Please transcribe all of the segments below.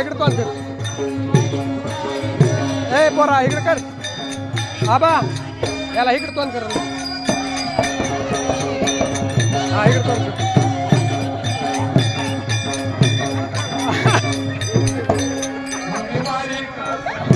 इकडे कॉल कर. ए पोरा इकडे कर. आबा याला इकडे तोंड कर. हा इकडे तोंड कर आम्ही वारीक वारीक वारीक करू हजमत वारीक हजमत हजमत वारीक करू हजमत हजमत वारीक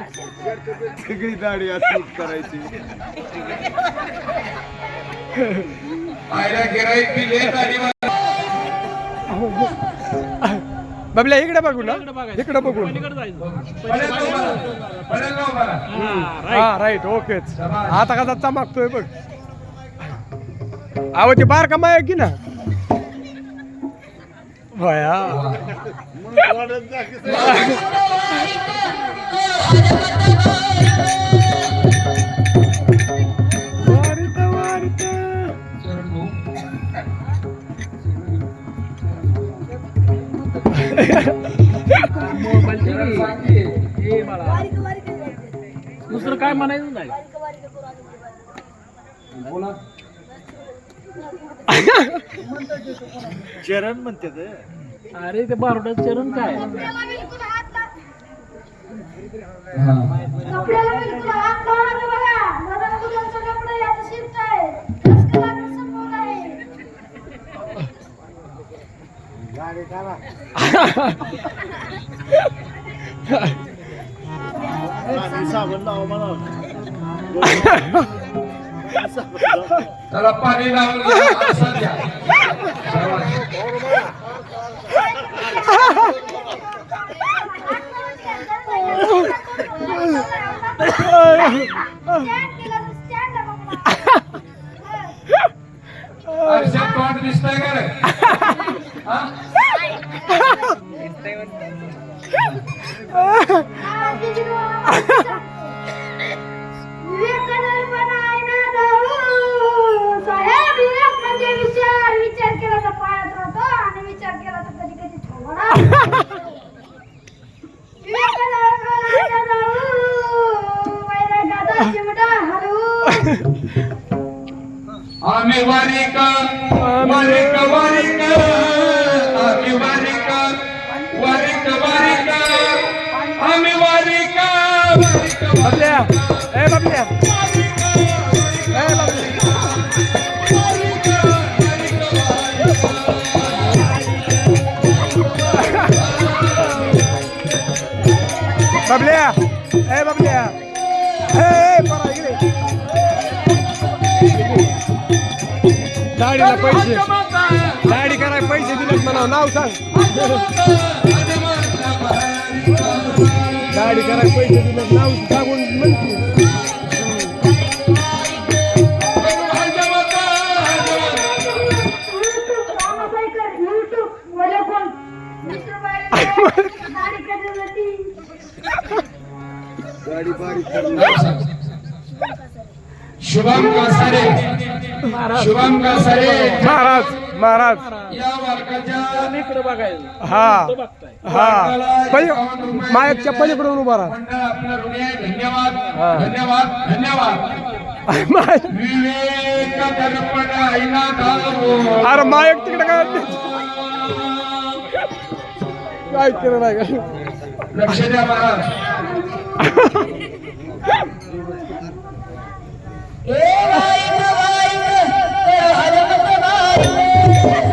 सगळी दाढी अशी करायची. आणि बाबल्या इकडे बघू ना. इकडे बघू. हा राईट ओकेच. आता कसा चमकतोय बघ. ते बार का की ना? भया दुसरं काय म्हणायचं नाही. चरण म्हणते ते. अरे ते बारोडाचं चरण काय? साबण लावा मला त्याला पाणी लावून घ्या, आरसा द्या. शाबास. आरशात तोंड दिसतंय का रे हा? वारीक वारीक आम्ही वारीक वारीक वारीक आम्ही वारीक वारीक बाबल्या ए बाबल्या. ए बाबल्या. बाबल्या ए बाबल्या. दाढीला पैसे. दाढी करा पैसे दिलेत म्हणा नाव सांग. दाढी करायला पैसे दिलेत नाव सांगून म्हणते. शुभम कासारे. शुभम कासारे. महाराज महाराज. या हा तो बघताय. हा. पली मायकच्या पलीकडून उभा राहा. मंडळ आपलं ऋणी आहे धन्यवाद विवेक अरे मायक तिकडे काय काय केलं नाही का? लक्ष द्या महाराज.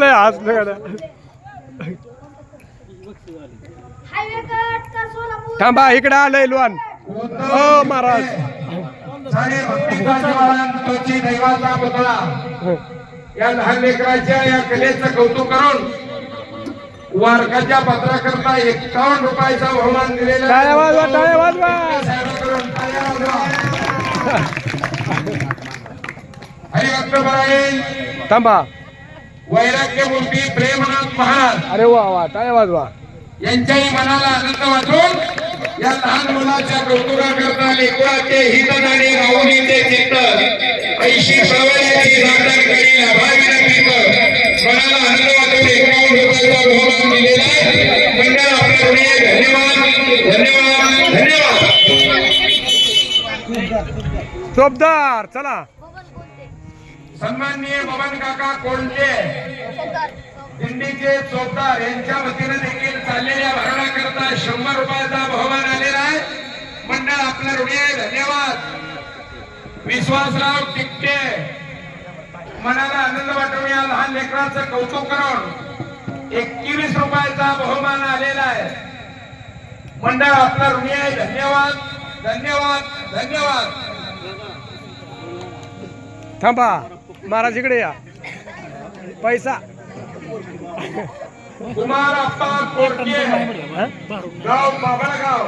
लय हसलं गाड्या. हायवे कट का सोलापूर? थांबा इकडे आलंय लोन हो महाराज. सारे भक्तिचा जवानांची दैवाचा पुतळा या लहान लेकराच्या या कलेचं कौतुक करून वारकाच्या पत्राकरता एकावन्न रुपयाचा बहुमान दिलेला हरिभक्त परायण थांबा. वैराग्य मूर्ती प्रेमनाथ महाराज अरे वा वा टाळ्या वाजवा. यांच्याही मनाला आनंद वाटून या लहान मुलाच्या कौतुकाकरता लेकराचे हितदाने राहून ते चित्त ऐशी प्रवल्याची जाणकार करी अभावी पीक मनाला आनंद वाटून एकावन्न रुपयाचा बहुमान दिलेला आहे. मंडळ आपल्या आहे. धन्यवाद धन्यवाद धन्यवाद. चोपदार चला. सन्माननीय बबन काका कोल्हे दिंडीचे चोपदार यांच्या वतीने देखील चाललेल्या भरणाकरता शंभर रुपयाचा बहुमान आलेला आहे. मंडळ आपल्या ऋणी आहे धन्यवाद. विश्वासराव टिकटे मनाला आनंद वाटून या लहान लेकराचं कौतुक करून एकवीस रुपयाचा बहुमान आलेला आहे. मंडळ आपला ऋणी आहे धन्यवाद धन्यवाद धन्यवाद. थांबा. महाराज इकडे या. पैसा.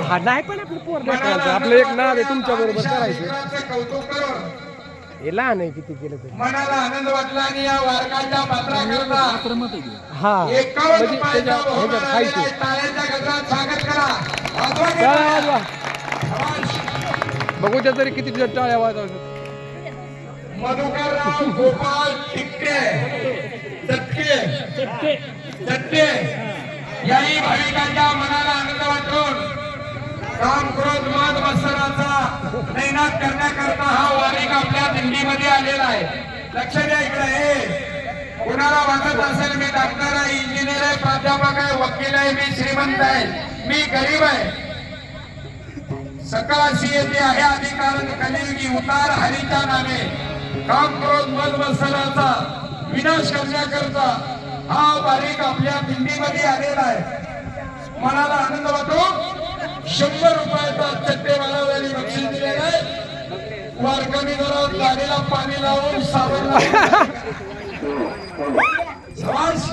हा? नाही पण आपलं पोर आपलं एक नाव आहे तुमच्या बरोबर करायचं. हे लहान आहे किती केलं तरी. मनाला आनंद वाटला आणि या वारकाच्या पात्राकरता. हा म्हणजे रुपयाचा त्याच्या बहुमान ह्याच्यात आलेला खायचं आहे. टाळ्यांच्या गजरात स्वागत करा. वाजवा की टाळ्या टाळ्या. वाजवा शाबास. बघू त्या तरी किती टाळ्या वाजवतात. मधुकरराव गोपाल टिकटे चटके. चट्टे याही भाविकांच्या मनाला आनंद वाटून काम क्रोध मध मत्सराचा नैनाद करण्याकरता हा वारीक आपल्या दिंडीमध्ये आलेला आहे. लक्ष द्या इकडे हे. कुणाला वाटत असेल मी डॉक्टर आहे इंजिनियर आहे प्राध्यापक आहे वकील आहे मी श्रीमंत आहे मी गरीब आहे. सकाळशी येते आहे अधिकार कलियुगी उतार हरीच्या नामे. काम क्रोध मध मत्सराचा विनाश करण्याकरता हा बारीक आपल्या दिंडीमध्ये आलेला आहे. मनाला आनंद वाटो. शंभर रुपयाचा चट्टे वालावल्याने बक्षीस दिलेला आहे. वारकरी जरा गाडीला पाणी लावून सावरला. समाज.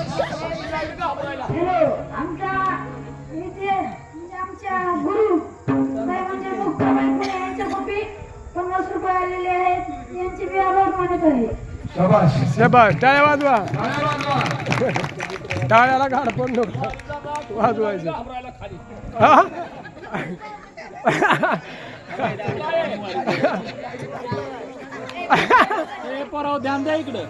शबाश टाळ्या वाजवा. टाळ्या वाजवा. टाळ्याला घाड पण नको. वाजवायचं. हा? पोराव ध्यान द्या इकडं.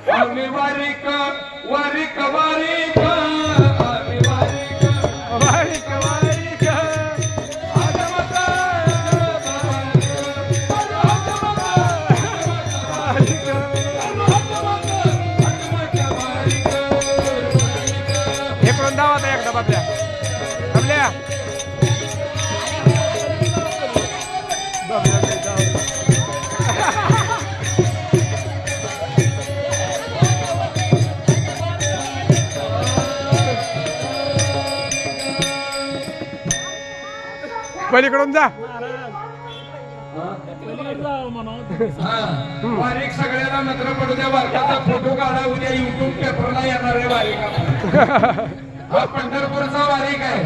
पलीकडून जा. बारीक सगळ्यांना म्हणून सगळ्याला पडू द्या बारकाचा फोटो काढा उद्या युट्यूब पेपरला येणार आहे बारीक हा पंढरपूरचा बारीक आहे.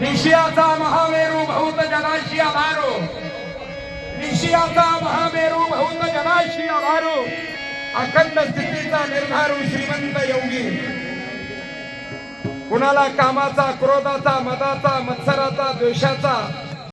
निशियाचा महामेरू बहुत जनाशी आभारो निशियाचा महामेरू बहुत जनाशी आभारो अखंड स्थितीचा निर्धारू श्रीमंत योगी. कुणाला कामाचा क्रोधाचा मदाचा मत्सराचा द्वेषाचा